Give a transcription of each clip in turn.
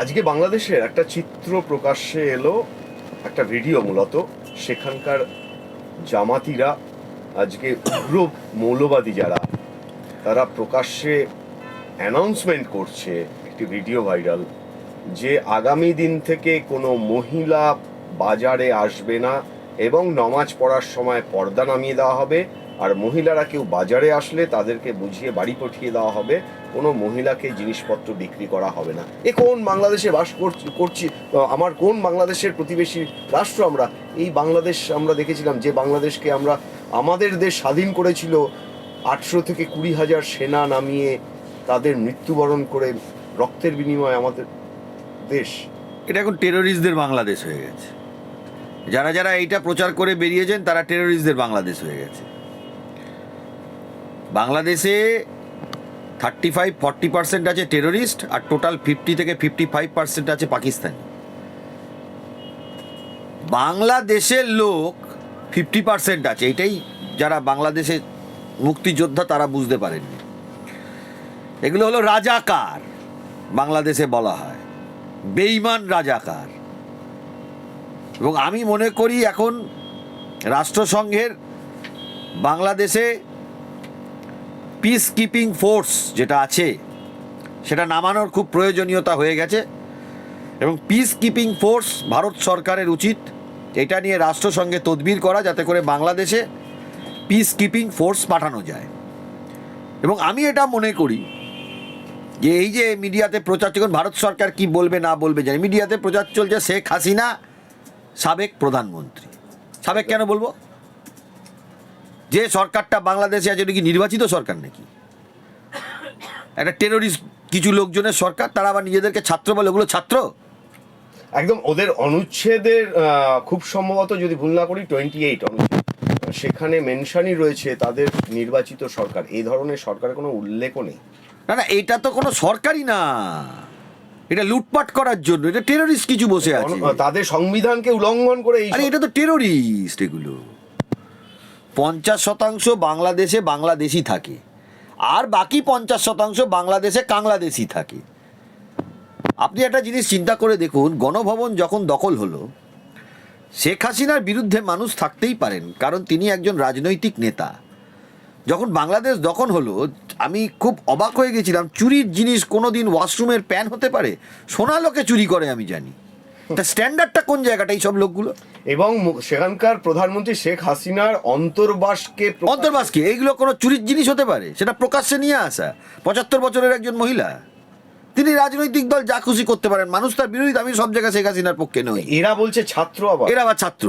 আজকে বাংলাদেশের একটা চিত্র প্রকাশ্যে এলো, একটা ভিডিও মূলত। সেখানকার জামাতিরা, আজকে উগ্র মৌলবাদী যারা, তারা প্রকাশ্যে অ্যানাউন্সমেন্ট করছে একটি ভিডিও ভাইরাল, যে আগামী দিন থেকে কোনো মহিলা বাজারে আসবে না এবং নমাজ পড়ার সময় পর্দা নামিয়ে দেওয়া হবে। আর মহিলারা কেউ বাজারে আসলে তাদেরকে বুঝিয়ে বাড়ি পাঠিয়ে দেওয়া হবে। কোনো মহিলাকে জিনিসপত্র বিক্রি করা হবে না। এ কোন বাংলাদেশে বাস করছি- আমার কোন বাংলাদেশের প্রতিবেশী রাষ্ট্র আমরা? এই বাংলাদেশ আমরা দেখেছিলাম যে বাংলাদেশকে আমরা, আমাদের দেশ স্বাধীন করেছিল আটশো থেকে কুড়ি হাজার সেনা নামিয়ে তাদের মৃত্যুবরণ করে রক্তের বিনিময়ে আমাদের দেশ। এটা এখন টেরোরিস্টদের বাংলাদেশ হয়ে গেছে। যারা যারা এইটা প্রচার করে বেরিয়েছেন, তারা টেরোরিস্টদের বাংলাদেশ হয়ে গেছে। বাংলাদেশে থার্টি ফাইভ ফর্টি পার্সেন্ট আছে টেরোরিস্ট আর টোটাল ফিফটি থেকে ফিফটি ফাইভ পার্সেন্ট আছে পাকিস্তানি। বাংলাদেশের লোক ফিফটি পার্সেন্ট আছে। এটাই যারা বাংলাদেশে মুক্তিযোদ্ধা তারা বুঝতে পারেননি। এগুলো হলো রাজাকার, বাংলাদেশে বলা হয়। বেইমান রাজাকার। এবং আমি মনে করি এখন রাষ্ট্রসংঘের বাংলাদেশে পিস কিপিং ফোর্স যেটা আছে, সেটা নামানোর খুব প্রয়োজনীয়তা হয়ে গেছে। এবং পিস কিপিং ফোর্স ভারত সরকারের উচিত, এটা নিয়ে রাষ্ট্রসংঘে তদবির করা যাতে করে বাংলাদেশে পিস কিপিং ফোর্স পাঠানো যায়। এবং আমি এটা মনে করি যে এই যে মিডিয়াতে প্রচার চলছে ভারত সরকার কি বলবে না বলবে জানি মিডিয়াতে প্রচার চলছে শেখ হাসিনা, সাবেক প্রধানমন্ত্রী। সাবেক কেন বলব? যে সরকারটা বাংলাদেশে আছে কি নির্বাচিত সরকার নাকি? একটা টেরোরিস্ট কিছু লোকজনের সরকার তারা আবার নিজেদেরকে ছাত্র বলে ওগুলো ছাত্র? একদম ওদের অনুচ্ছেদের খুব সম্ভবত যদি ভুল না করি টোয়েন্টি এইট অনুচ্ছেদ। সেখানে মেনশনই রয়েছে তাদের নির্বাচিত সরকার। এই ধরনের সরকারের কোনো উল্লেখও নেই। না না এটা তো কোনো সরকারই না। এটা লুটপাট করার জন্য এটা টেরোরিস্ট কিছু বসে আছে। তাদের সংবিধানকে উল্লঙ্ঘন করে আরে এটা তো টেরোরিস্ট এগুলো। পঞ্চাশ শতাংশ বাংলাদেশে বাংলাদেশি থাকে। আর বাকি পঞ্চাশ শতাংশ বাংলাদেশে কাংলাদেশি থাকে। আপনি একটা জিনিস চিন্তা করে দেখুন, গণভবন যখন দখল হলো, শেখ হাসিনার বিরুদ্ধে মানুষ থাকতেই পারেন, কারণ তিনি একজন রাজনৈতিক নেতা। যখন বাংলাদেশ দখল হলো, আমি খুব অবাক হয়ে গেছিলাম, চুরির জিনিস কোনো দিন ওয়াশরুমের প্যান হতে পারে? সোনা লোকে চুরি করে, আমি জানি। তা স্ট্যান্ডার্ডটা কোন জায়গাটা এই সব লোকগুলো? এবং সেখানকার প্রধানমন্ত্রী শেখ হাসিনার অন্তর্বাসকে অন্তর্বাস কি? এইগুলো কোনো চুরির জিনিস হতে পারে? সেটা প্রকাশ্যে নিয়ে আসা। পঁচাত্তর বছরের একজন মহিলা। তিনি রাজনৈতিক দল যা খুশি করতে পারেন মানুষ তার বিরোধিতা আমি সব জায়গায় শেখ হাসিনার পক্ষে নই এরা বলছে ছাত্র আবার। এরা আবার ছাত্র।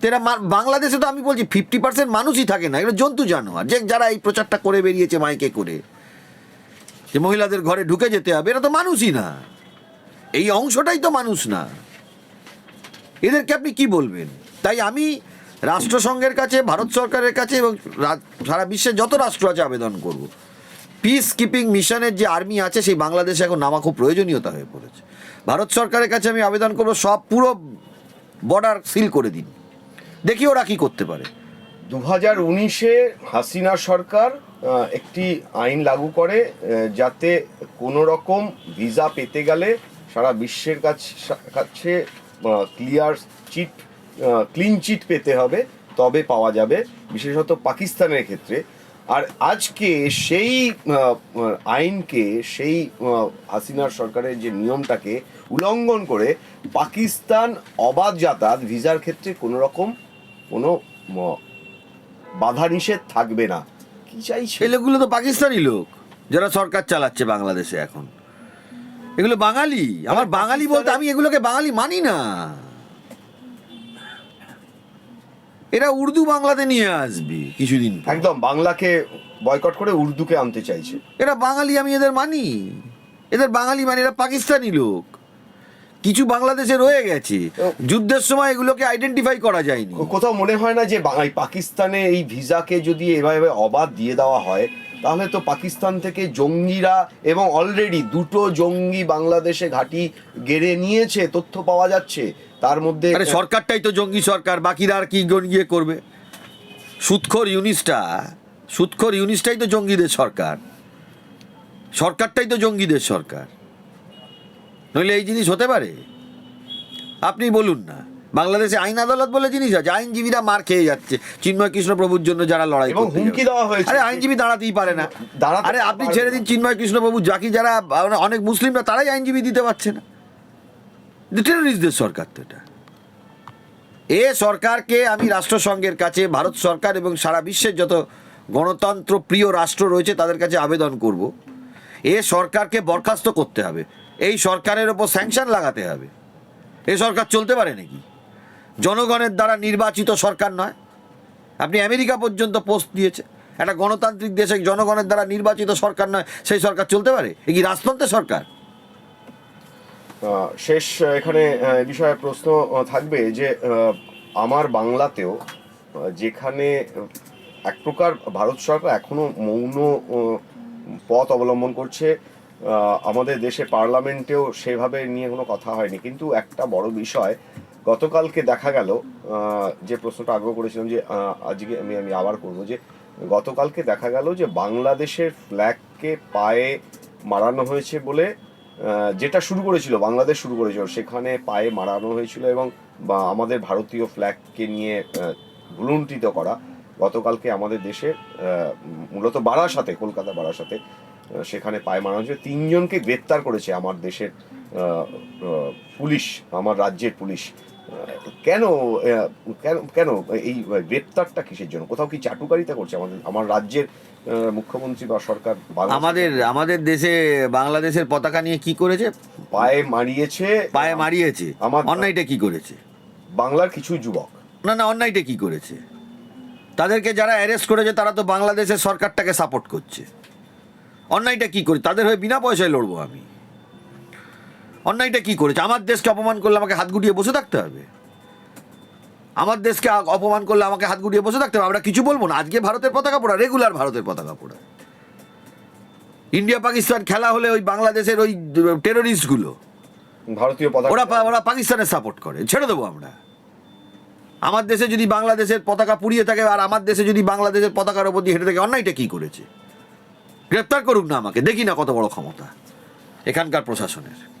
তেরা বাংলাদেশে তো আমি বলছি ফিফটি পার্সেন্ট মানুষই থাকে না এরা জন্তু জানোয়ার। যে যারা এই প্রচারটা করে বেরিয়েছে মাইকে করে। যে মহিলাদের ঘরে ঢুকে যেতে হবে এরা তো মানুষই না। এই অংশটাই তো মানুষ না। এদেরকে আপনি কি বলবেন? তাই আমি রাষ্ট্রসংঘের কাছে, ভারত সরকারের কাছে এবং সারা বিশ্বের যত রাষ্ট্র আছে আবেদন করব। পিস কিপিং মিশনের যে আর্মি আছে, সেই বাংলাদেশে এখন নামা খুব প্রয়োজনীয়তা হয়ে পড়েছে। ভারত সরকারের কাছে আমি আবেদন করব, সব পুরো বর্ডার সিল করে দিন। দেখি ওরা কি করতে পারে। দু হাজার উনিশে হাসিনা সরকার একটি আইন লাগু করে যাতে কোনো রকম ভিসা পেতে গেলে সারা বিশ্বের কাছে ক্লিয়ার চিট ক্লিন চিট পেতে হবে, তবে পাওয়া যাবে, বিশেষত পাকিস্তানের ক্ষেত্রে। আর আজকে সেই আইনকে, সেই হাসিনার সরকারের যে নিয়মটাকে উল্লঙ্ঘন করে পাকিস্তান অবাধ যাতায়াত ভিসার ক্ষেত্রে কোনো রকম কোনো বাধা নিষেধ থাকবে না। কি চাইছে? ছেলেগুলো তো পাকিস্তানি লোক, যারা সরকার চালাচ্ছে বাংলাদেশে এখন। এগুলো বাঙালি। আমার বাঙালি বলতে আমি এগুলোকে বাঙালি মানি না। এরা উর্দু বাংলাতে নিয়ে আসবে কিছুদিন একদম বাংলাকে বয়কট করে উর্দুকে আনতে চাইছে। এরা বাঙালি আমি এদের মানি। এদের বাঙালি মানে এরা পাকিস্তানি লোক। কিছু বাংলাদেশে রয়ে গেছে। যুদ্ধের সময় এগুলোকে আইডেন্টিফাই করা যায়নি। কোথাও মনে হয় না যে পাকিস্তানে এই ভিসাকে যদি এভাবে অবাধ দিয়ে দেওয়া হয় তাহলে তো পাকিস্তান থেকে জঙ্গিরা এবং অলরেডি দুটো জঙ্গি বাংলাদেশে ঘাঁটি গেড়ে নিয়েছে তথ্য পাওয়া যাচ্ছে। তার মধ্যে সরকারটাই তো জঙ্গি সরকার বাকিরা আর কি গিয়ে করবে? সুৎখর ইউনিসটা সুৎখর ইউনিসটাই তো জঙ্গিদের সরকার। সরকারটাই তো জঙ্গিদের সরকার। নইলে এই জিনিস হতে পারে। আপনি বলুন না বাংলাদেশে আইন আদালত বলে জিনিস আছে আইনজীবীরা মার খেয়ে যাচ্ছে চিন্ময় কৃষ্ণ প্রভুর জন্য যারা লড়াই হুমকি দেওয়া হয়েছে। আরে আইনজীবী দাঁড়াতেই পারে না। আরে আপনি ছেড়ে দিন চিন্ময় কৃষ্ণ প্রভু যাকে যারা অনেক মুসলিমরা তারাই আইনজীবী দিতে পারছে না। টেরোরিস্টদের সরকার তো এটা। এ সরকারকে আমি রাষ্ট্রসংঘের কাছে ভারত সরকার এবং সারা বিশ্বের যত গণতন্ত্র প্রিয় রাষ্ট্র রয়েছে তাদের কাছে আবেদন করব। এ সরকারকে বরখাস্ত করতে হবে। এই সরকারের ওপর স্যাংশন লাগাতে হবে। এ সরকার চলতে পারে নাকি? জনগণের দ্বারা নির্বাচিত সরকার নয়। আপনি আমেরিকা পর্যন্ত পোস্ট দিয়েছে। একটা গণতান্ত্রিক দেশে জনগণের দ্বারা নির্বাচিত সরকার নয়, সেই সরকার চলতে পারে? এ কি রাজতন্ত্রের সরকার? শেষ এখানে বিষয়ে প্রশ্ন থাকবে যে আমার বাংলাতেও যেখানে এক প্রকার ভারত সরকার এখনও মৌন পথ অবলম্বন করছে আমাদের দেশে পার্লামেন্টেও সেভাবে নিয়ে কোনো কথা হয়নি। কিন্তু একটা বড় বিষয়, গতকালকে দেখা গেল যে প্রশ্নটা আগ্রহ করেছিলাম যে আজকে আমি আমি আবার করব যে, গতকালকে দেখা গেল যে বাংলাদেশের ফ্ল্যাগকে পায়ে মারানো হয়েছে বলে যেটা শুরু করেছিল, বাংলাদেশ শুরু করেছিল, সেখানে পায়ে মারানো হয়েছিল এবং বা আমাদের ভারতীয় ফ্ল্যাগকে নিয়ে ভুলুণ্ঠিত করা। গতকালকে আমাদের দেশে মূলত বারাসাতে, কলকাতা বারাসাতে সেখানে পায়ে মারানো হয়েছে। তিনজনকে গ্রেপ্তার করেছে আমার দেশের পুলিশ আমার রাজ্যের পুলিশ। কেন কেন কেন এই গ্রেপ্তারটা কিসের জন্য? কোথাও কি চাটুকারিতা করছে আমাদের আমার রাজ্যের মুখ্যমন্ত্রী বা সরকার আমাদের আমাদের দেশে বাংলাদেশের পতাকা নিয়ে কি করেছে? পায়ে মারিয়েছে। পায়ে মারিয়েছে। আমার- অন্যায়টা কি করেছে? বাংলার কিছু যুবক। না না অন্যায়টা কি করেছে? তাদেরকে যারা অ্যারেস্ট করেছে তারা তো বাংলাদেশের সরকারটাকে সাপোর্ট করছে। অন্যায়টা কি করে? তাদের হয়ে বিনা পয়সায় লড়বো আমি। অন্যায়টা কি করেছে? আমার দেশকে অপমান করলে আমাকে হাত গুটিয়ে বসে থাকতে হবে। আমার দেশকে অপমান করলে আমাকে হাত গুটিয়ে বসে থাকতে হবে। আমরা কিছু বলব না। আজকে ভারতের পতাকা পোড়া রেগুলার ভারতের পতাকা পোড়া। ইন্ডিয়া পাকিস্তান খেলা হলে ওই বাংলাদেশের ওই টেরোরিস্টগুলো ভারতীয় ওরা ওরা পাকিস্তানের সাপোর্ট করে। ছেড়ে দেবো আমরা। আমার দেশে যদি বাংলাদেশের পতাকা পুড়িয়ে থাকে আর আমার দেশে যদি বাংলাদেশের পতাকার ওপর দিয়ে হেঁটে থাকে অন্যায়টা কি করেছে? গ্রেপ্তার করুক না আমাকে। দেখি না কত বড় ক্ষমতা। এখানকার প্রশাসনের।